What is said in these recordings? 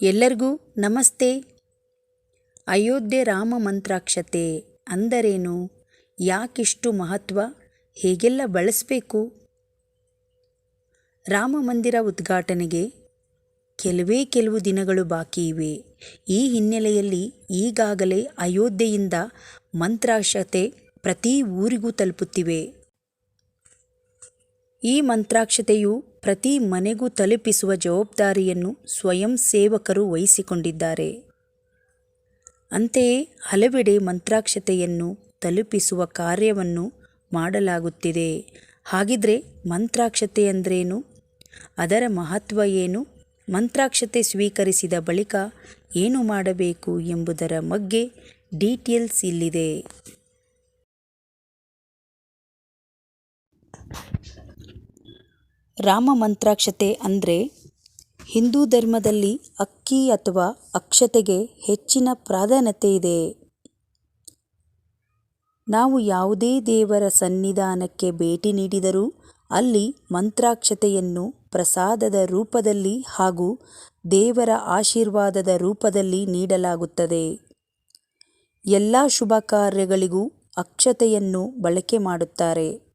ಎಲ್ಲರಿಗೂ ನಮಸ್ತೆ. ಅಯೋಧ್ಯೆ ರಾಮ ಮಂತ್ರಾಕ್ಷತೆ ಅಂದರೇನು? ಯಾಕಿಷ್ಟು ಮಹತ್ವ? ಹೇಗೆಲ್ಲ ಬಳಸಬೇಕು? ರಾಮ ಮಂದಿರ ಉದ್ಘಾಟನೆಗೆ ಕೆಲವೇ ಕೆಲವು ದಿನಗಳು ಬಾಕಿ ಇವೆ. ಈ ಹಿನ್ನೆಲೆಯಲ್ಲಿ ಈಗಾಗಲೇ ಅಯೋಧ್ಯೆಯಿಂದ ಮಂತ್ರಾಕ್ಷತೆ ಪ್ರತಿ ಊರಿಗೂ ತಲುಪುತ್ತಿವೆ. ಈ ಮಂತ್ರಾಕ್ಷತೆಯು ಪ್ರತಿ ಮನೆಗೂ ತಲುಪಿಸುವ ಜವಾಬ್ದಾರಿಯನ್ನು ಸ್ವಯಂ ಸೇವಕರು ವಹಿಸಿಕೊಂಡಿದ್ದಾರೆ. ಅಂತೆಯೇ ಹಲವೆಡೆ ಮಂತ್ರಾಕ್ಷತೆಯನ್ನು ತಲುಪಿಸುವ ಕಾರ್ಯವನ್ನು ಮಾಡಲಾಗುತ್ತಿದೆ. ಹಾಗಿದ್ರೆ ಮಂತ್ರಾಕ್ಷತೆ ಅಂದ್ರೇನು? ಅದರ ಮಹತ್ವ ಏನು? ಮಂತ್ರಾಕ್ಷತೆ ಸ್ವೀಕರಿಸಿದ ಬಳಿಕ ಏನು ಮಾಡಬೇಕು ಎಂಬುದರ ಬಗ್ಗೆ ಡೀಟೇಲ್ಸ್ ಇಲ್ಲಿದೆ. ರಾಮ ಮಂತ್ರಾಕ್ಷತೆ ಅಂದರೆ ಹಿಂದೂ ಧರ್ಮದಲ್ಲಿ ಅಕ್ಕಿ ಅಥವಾ ಅಕ್ಷತೆಗೆ ಹೆಚ್ಚಿನ ಪ್ರಾಧಾನ್ಯತೆ ಇದೆ. ನಾವು ಯಾವುದೇ ದೇವರ ಸನ್ನಿಧಾನಕ್ಕೆ ಭೇಟಿ ನೀಡಿದರೂ ಅಲ್ಲಿ ಮಂತ್ರಾಕ್ಷತೆಯನ್ನು ಪ್ರಸಾದದ ರೂಪದಲ್ಲಿ ಹಾಗೂ ದೇವರ ಆಶೀರ್ವಾದದ ರೂಪದಲ್ಲಿ ನೀಡಲಾಗುತ್ತದೆ. ಎಲ್ಲ ಶುಭ ಕಾರ್ಯಗಳಿಗೂ ಅಕ್ಷತೆಯನ್ನು ಬಳಕೆ ಮಾಡುತ್ತಾರೆ.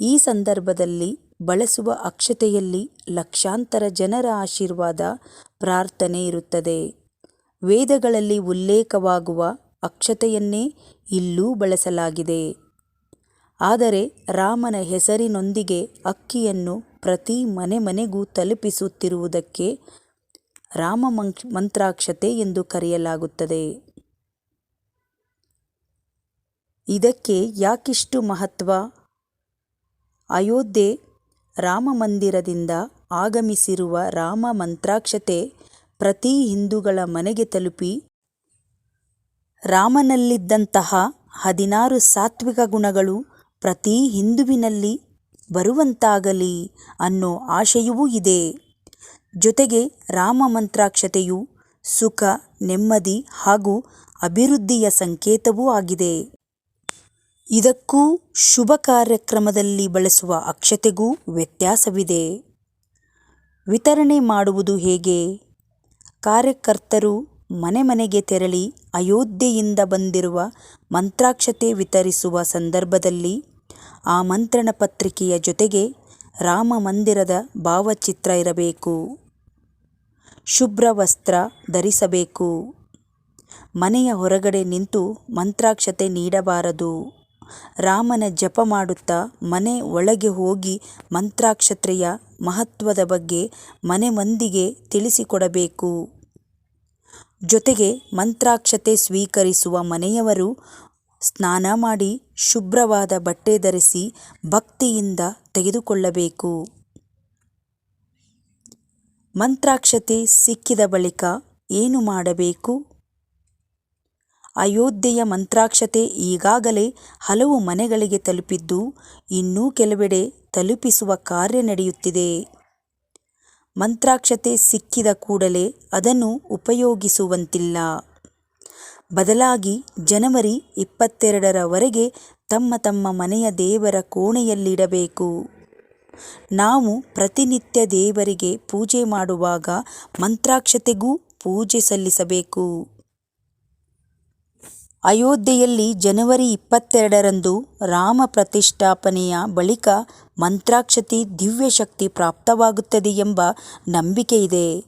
ಈ ಸಂದರ್ಭದಲ್ಲಿ ಬಳಸುವ ಅಕ್ಷತೆಯಲ್ಲಿ ಲಕ್ಷಾಂತರ ಜನರ ಆಶೀರ್ವಾದ, ಪ್ರಾರ್ಥನೆ ಇರುತ್ತದೆ. ವೇದಗಳಲ್ಲಿ ಉಲ್ಲೇಖವಾಗುವ ಅಕ್ಷತೆಯನ್ನೇ ಇಲ್ಲೂ ಬಳಸಲಾಗಿದೆ. ಆದರೆ ರಾಮನ ಹೆಸರಿನೊಂದಿಗೆ ಅಕ್ಕಿಯನ್ನು ಪ್ರತಿ ಮನೆ ಮನೆಗೂ ತಲುಪಿಸುತ್ತಿರುವುದಕ್ಕೆ ರಾಮ ಮಂತ್ರಾಕ್ಷತೆ ಎಂದು ಕರೆಯಲಾಗುತ್ತದೆ. ಇದಕ್ಕೆ ಯಾಕಿಷ್ಟು ಮಹತ್ವ? ಅಯೋಧ್ಯೆ ರಾಮಮಂದಿರದಿಂದ ಆಗಮಿಸಿರುವ ರಾಮ ಮಂತ್ರಾಕ್ಷತೆ ಪ್ರತಿ ಹಿಂದೂಗಳ ಮನೆಗೆ ತಲುಪಿ ರಾಮನಲ್ಲಿದ್ದಂತಹ ಹದಿನಾರು ಸಾತ್ವಿಕ ಗುಣಗಳು ಪ್ರತಿ ಹಿಂದುವಿನಲ್ಲಿ ಬರುವಂತಾಗಲಿ ಅನ್ನೋ ಆಶಯವೂ ಇದೆ. ಜೊತೆಗೆ ರಾಮ ಮಂತ್ರಾಕ್ಷತೆಯು ಸುಖ, ನೆಮ್ಮದಿ ಹಾಗೂ ಅಭಿವೃದ್ಧಿಯ ಸಂಕೇತವೂ ಆಗಿದೆ. ಇದಕ್ಕೂ ಶುಭ ಕಾರ್ಯಕ್ರಮದಲ್ಲಿ ಬಳಸುವ ಅಕ್ಷತೆಗೂ ವ್ಯತ್ಯಾಸವಿದೆ. ವಿತರಣೆ ಮಾಡುವುದು ಹೇಗೆ? ಕಾರ್ಯಕರ್ತರು ಮನೆ ಮನೆಗೆ ತೆರಳಿ ಅಯೋಧ್ಯೆಯಿಂದ ಬಂದಿರುವ ಮಂತ್ರಾಕ್ಷತೆ ವಿತರಿಸುವ ಸಂದರ್ಭದಲ್ಲಿ ಆಮಂತ್ರಣ ಪತ್ರಿಕೆಯ ಜೊತೆಗೆ ರಾಮ ಮಂದಿರದ ಭಾವಚಿತ್ರ ಇರಬೇಕು. ಶುಭ್ರ ವಸ್ತ್ರ ಧರಿಸಬೇಕು. ಮನೆಯ ಹೊರಗಡೆ ನಿಂತು ಮಂತ್ರಾಕ್ಷತೆ ನೀಡಬಾರದು. ರಾಮನ ಜಪ ಮಾಡುತ್ತಾ ಮನೆ ಒಳಗೆ ಹೋಗಿ ಮಂತ್ರಾಕ್ಷತೆಯ ಮಹತ್ವದ ಬಗ್ಗೆ ಮನೆ ಮಂದಿಗೆ ತಿಳಿಸಿಕೊಡಬೇಕು. ಜೊತೆಗೆ ಮಂತ್ರಾಕ್ಷತೆ ಸ್ವೀಕರಿಸುವ ಮನೆಯವರು ಸ್ನಾನ ಮಾಡಿ ಶುಭ್ರವಾದ ಬಟ್ಟೆ ಧರಿಸಿ ಭಕ್ತಿಯಿಂದ ತೆಗೆದುಕೊಳ್ಳಬೇಕು. ಮಂತ್ರಾಕ್ಷತೆ ಸಿಕ್ಕಿದ ಬಳಿಕ ಏನು ಮಾಡಬೇಕು? ಅಯೋಧ್ಯೆಯ ಮಂತ್ರಾಕ್ಷತೆ ಈಗಾಗಲೇ ಹಲವು ಮನೆಗಳಿಗೆ ತಲುಪಿದ್ದು, ಇನ್ನೂ ಕೆಲವೆಡೆ ತಲುಪಿಸುವ ಕಾರ್ಯ ನಡೆಯುತ್ತಿದೆ. ಮಂತ್ರಾಕ್ಷತೆ ಸಿಕ್ಕಿದ ಕೂಡಲೇ ಅದನ್ನು ಉಪಯೋಗಿಸುವಂತಿಲ್ಲ. ಬದಲಾಗಿ ಜನವರಿ ಇಪ್ಪತ್ತೆರಡರವರೆಗೆ ತಮ್ಮ ತಮ್ಮ ಮನೆಯ ದೇವರ ಕೋಣೆಯಲ್ಲಿಡಬೇಕು. ನಾವು ಪ್ರತಿನಿತ್ಯ ದೇವರಿಗೆ ಪೂಜೆ ಮಾಡುವಾಗ ಮಂತ್ರಾಕ್ಷತೆಗೂ ಪೂಜೆ ಸಲ್ಲಿಸಬೇಕು. ಅಯೋಧ್ಯೆಯಲ್ಲಿ ಜನವರಿ ಇಪ್ಪತ್ತೆರಡರಂದು ರಾಮ ಪ್ರತಿಷ್ಠಾಪನೆಯ ಬಳಿಕ ಮಂತ್ರಾಕ್ಷತೆ ದಿವ್ಯಶಕ್ತಿ ಪ್ರಾಪ್ತವಾಗುತ್ತದೆ ಎಂಬ ನಂಬಿಕೆ ಇದೆ.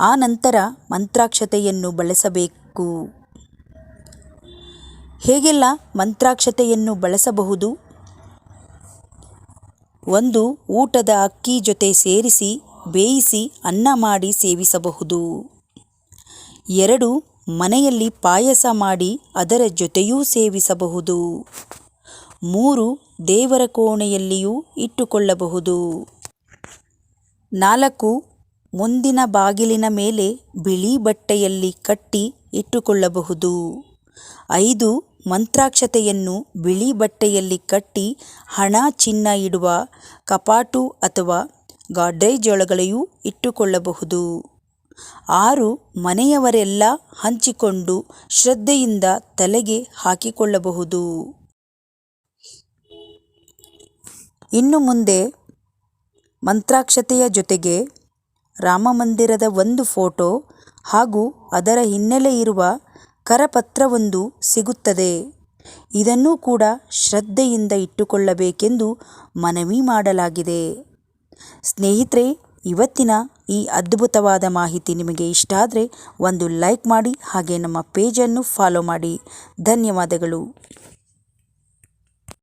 ಆ ನಂತರ ಮಂತ್ರಾಕ್ಷತೆಯನ್ನು ಬಳಸಬೇಕು. ಹೇಗೆಲ್ಲ ಮಂತ್ರಾಕ್ಷತೆಯನ್ನು ಬಳಸಬಹುದು? ಒಂದು, ಊಟದ ಅಕ್ಕಿ ಜೊತೆ ಸೇರಿಸಿ, ಬೇಯಿಸಿ, ಅನ್ನ ಮಾಡಿ ಸೇವಿಸಬಹುದು. ಎರಡು ಮನೆಯಲ್ಲಿ ಪಾಯಸ ಮಾಡಿ ಅದರ ಜೊತೆಯೂ ಸೇವಿಸಬಹುದು. ಮೂರು, ದೇವರ ಕೋಣೆಯಲ್ಲಿಯೂ ಇಟ್ಟುಕೊಳ್ಳಬಹುದು. ನಾಲ್ಕು, ಮುಂದಿನ ಬಾಗಿಲಿನ ಮೇಲೆ ಬಿಳಿ ಬಟ್ಟೆಯಲ್ಲಿ ಕಟ್ಟಿ ಇಟ್ಟುಕೊಳ್ಳಬಹುದು. ಐದು, ಮಂತ್ರಾಕ್ಷತೆಯನ್ನು ಬಿಳಿ ಬಟ್ಟೆಯಲ್ಲಿ ಕಟ್ಟಿ ಹಣ, ಚಿನ್ನ ಇಡುವ ಕಪಾಟು ಅಥವಾ ಗಾಡ್ರೇಜ್ ಒಳಗಡೆಯೂ ಇಟ್ಟುಕೊಳ್ಳಬಹುದು. ಆರು ಮನೆಯವರೆಲ್ಲ ಹಂಚಿಕೊಂಡು ಶ್ರದ್ಧೆಯಿಂದ ತಲೆಗೆ ಹಾಕಿಕೊಳ್ಳಬಹುದು. ಇನ್ನು ಮುಂದೆ ಮಂತ್ರಾಕ್ಷತೆಯ ಜೊತೆಗೆ ರಾಮಮಂದಿರದ ಒಂದು ಫೋಟೋ ಹಾಗೂ ಅದರ ಹಿನ್ನೆಲೆ ಇರುವ ಕರಪತ್ರವೊಂದು ಸಿಗುತ್ತದೆ. ಇದನ್ನು ಕೂಡ ಶ್ರದ್ಧೆಯಿಂದ ಇಟ್ಟುಕೊಳ್ಳಬೇಕೆಂದು ಮನವಿ ಮಾಡಲಾಗಿದೆ. ಸ್ನೇಹಿತರೆ ಇವತ್ತಿನ ಈ ಅದ್ಭುತವಾದ ಮಾಹಿತಿ ನಿಮಗೆ ಇಷ್ಟ ಆದರೆ ಒಂದು ಲೈಕ್ ಮಾಡಿ ಹಾಗೆ ನಮ್ಮ ಪೇಜನ್ನು ಫಾಲೋ ಮಾಡಿ. ಧನ್ಯವಾದಗಳು.